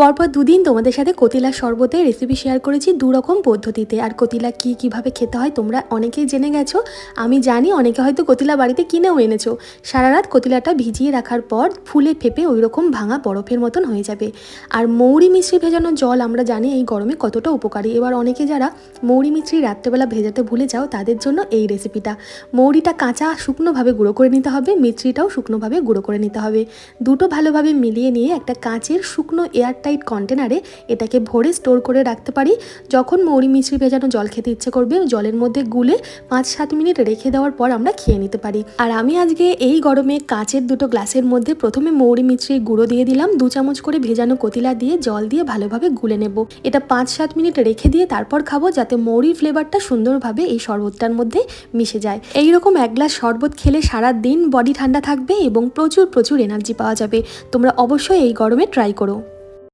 পরপর দুদিন তোমাদের সাথে কতিলা শরবতের রেসিপি শেয়ার করেছি দু রকম পদ্ধতিতে। আর কতিলা কি কীভাবে খেতে হয় তোমরা অনেকেই জেনে গেছো। আমি জানি অনেকে হয়তো কতিলা বাড়িতে কিনেও এনেছো। সারা রাত কতিলাটা ভিজিয়ে রাখার পর ফুলে ফেপে ওই রকম ভাঙা বরফের মতন হয়ে যাবে। আর মৌরি মিশ্রি ভেজানো জল আমরা জানি এই গরমে কতটা উপকারী। এবার অনেকে যারা মৌরি মিশ্রি রাত্রেবেলা ভেজাতে ভুলে যাও, তাদের জন্য এই রেসিপিটা মৌরিটা কাঁচা, শুকনোভাবে গুঁড়ো করে নিতে হবে, মিশ্রিটাও শুকনোভাবে গুঁড়ো করে নিতে হবে। দুটো ভালোভাবে মিলিয়ে নিয়ে একটা কাঁচের শুকনো এয়ারটাইট কন্টেনারে এটাকে ভরে স্টোর করে রাখতে পারি। যখন মৌরি মিশ্রি ভেজানো জল খেতে ইচ্ছে করবে জলের মধ্যে গুলে পাঁচ সাত মিনিট রেখে দেওয়ার পর আমরা খেয়ে নিতে পারি। আর আমি আজকে এই গরমে কাঁচের দুটো গ্লাসের মধ্যে প্রথমে মৌরি মিশ্রি গুঁড়ো দিয়ে দিলাম, দু চামচ করে ভেজানো কতিলা দিয়ে জল দিয়ে ভালোভাবে গুলে নেব। এটা পাঁচ সাত মিনিট রেখে দিয়ে তারপর খাব, যাতে মৌরির ফ্লেভারটা সুন্দরভাবে এই শরবতটার মধ্যে মিশে যায়। এইরকম এক গ্লাস শরবত খেলে সারা দিন বডি ঠান্ডা থাকবে এবং প্রচুর প্রচুর এনার্জি পাওয়া যাবে। তোমরা অবশ্যই এই গরমে ট্রাই করো।